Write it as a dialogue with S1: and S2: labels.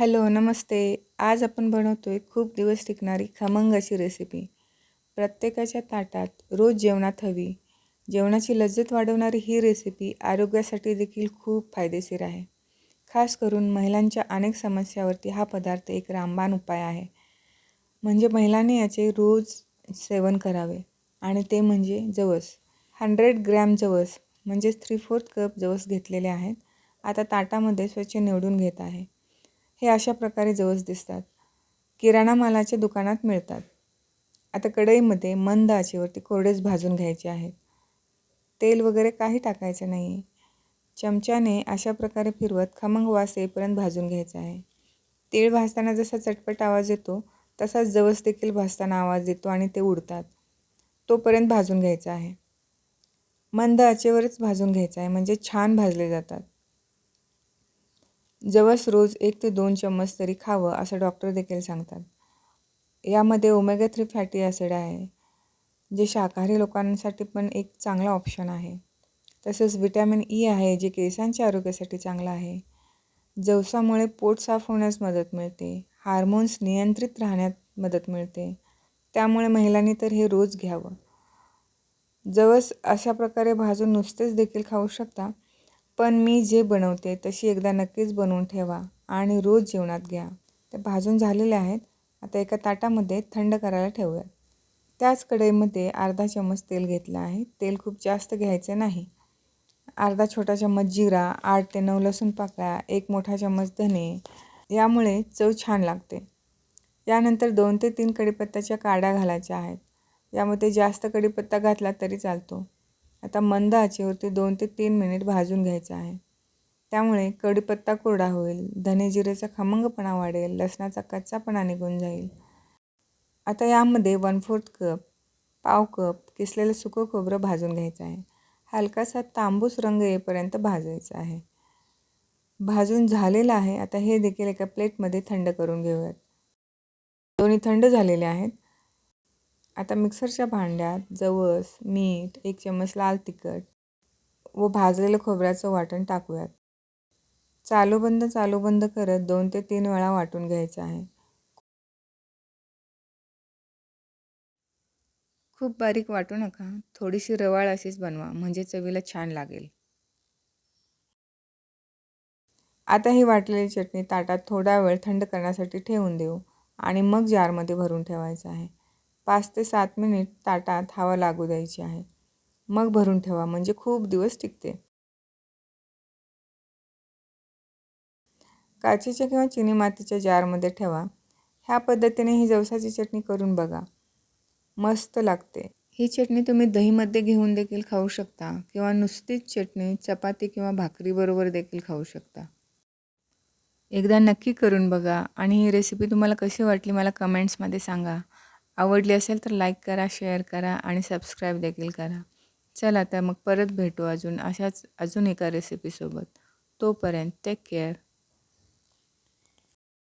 S1: Hello नमस्ते. आज आपण बनवतो आहे खूप दिवस टिकणारी खमंगाची रेसिपी प्रत्येकाच्या ताटात रोज जेवणात हवी. जेवणाची लज्जत वाढवणारी ही रेसिपी आरोग्यासाठी देखील खूप फायदेशीर आहे. खास करून महिलांच्या अनेक समस्यावरती हा पदार्थ एक रामबाण उपाय आहे. म्हणजे महिलांनी याचे रोज सेवन करावे. आणि ते म्हणजे जवस. हंड्रेड ग्रॅम जवस म्हणजेच थ्री फोर्थ कप जवस घेतलेले आहेत. आता ताटामध्ये स्वच्छ निवडून घेत आहे. हे अशा प्रकारे जवस दिसतात. किराणा मालाच्या दुकानात मिळतात. आता कढईमध्ये मंद आचेवरती कोरडेच भाजून घ्यायचे आहेत. तेल वगैरे काही टाकायचं नाही चमच्याने अशा प्रकारे फिरवत खमंग वास येईपर्यंत भाजून घ्यायचं आहे. तीळ भाजताना जसा चटपट आवाज येतो तसाच जवस देखील भाजताना आवाज येतो आणि ते उडतात. तोपर्यंत भाजून घ्यायचा आहे. मंद आचेवरच भाजून घ्यायचं आहे. म्हणजे छान भाजले जातात. जवस रोज एक ते दोन चम्मच तरी खावं असं डॉक्टर देखील सांगतात. यामध्ये ओमेगा थ्री फॅटी ॲसिड आहे जे शाकाहारी लोकांसाठी पण एक चांगला ऑप्शन आहे. तसेच विटॅमिन ई आहे जे केसांच्या आरोग्यासाठी चांगलं आहे. जवसामुळे पोट साफ होण्यास मदत मिळते हार्मोन्स नियंत्रित राहण्यात मदत मिळते. त्यामुळे महिलांनी तर हे रोज घ्यावं. जवस अशा प्रकारे भाजून नुसतेच देखील खाऊ शकता पण मी जे बनवते तशी एकदा नक्कीच बनवून ठेवा आणि रोज जेवणात घ्या. ते भाजून झालेले आहेत. आता एका ताटामध्ये थंड करायला ठेवूयात. त्याच कढईमध्ये अर्धा चम्मच तेल घेतलं आहे. तेल खूप जास्त घ्यायचं नाही. अर्धा छोटा चम्मच जिरा आठ ते नऊ लसूण पाकळ्या एक मोठा चम्मच धने. यामुळे चव छान लागते. यानंतर दोन ते तीन कढीपत्त्याच्या काड्या घालायच्या आहेत. यामध्ये जास्त कढीपत्ता घातला तरी चालतो. आता मंद आचेवरती दोन ते तीन मिनिट भाजून घ्यायचं आहे. त्यामुळे कढीपत्ता कोरडा होईल धने जिरेचा खमंगपणा वाढेल लसणाचा कच्चापणा निघून जाईल. आता यामध्ये वन फोर्थ कप पाव कप किसलेलं सुकं खोबरं भाजून घ्यायचं आहे. हलकासा तांबूस रंग येईपर्यंत भाजायचा आहे. भाजून झालेलं आहे आता हे देखील एका प्लेटमध्ये थंड करून घेऊयात. दोन्ही थंड झालेले आहेत आता मिक्सरच्या भांड्यात जवस मीठ एक चम्मच लाल तिखट व भाजलेलं खोबऱ्याचं वाटण टाकूयात. चालू बंद चालू बंद करत दोन ते तीन वेळा वाटून घ्यायचं आहे. खूप बारीक वाटू नका. थोडीशी रवाळ अशीच बनवा म्हणजे चवीला छान लागेल. आता ही वाटलेली चटणी ताटात थोडा वेळ थंड करण्यासाठी ठेवून देऊ आणि मग जारमध्ये भरून ठेवायचं आहे. पाच ते सात मिनिट ताटात हवा लागू द्यायची आहे. मग भरून ठेवा म्हणजे खूप दिवस टिकते. काचेच्या किंवा चिनी मातीच्या जारमध्ये ठेवा. ह्या पद्धतीने ही जवसाची चटणी करून बघा. मस्त लागते. ही चटणी तुम्ही दहीमध्ये घेऊन देखील खाऊ शकता किंवा नुसतीच चटणी चपाती किंवा भाकरीबरोबर देखील खाऊ शकता. एकदा नक्की करून बघा आणि ही रेसिपी तुम्हाला कशी वाटली मला कमेंट्समध्ये सांगा. आवडली असेल तर लाईक करा शेअर करा आणि सबस्क्राईब देखील करा. चला तर मग परत भेटू अजून अशाच अजून एका रेसिपीसोबत तोपर्यंत टेक केअर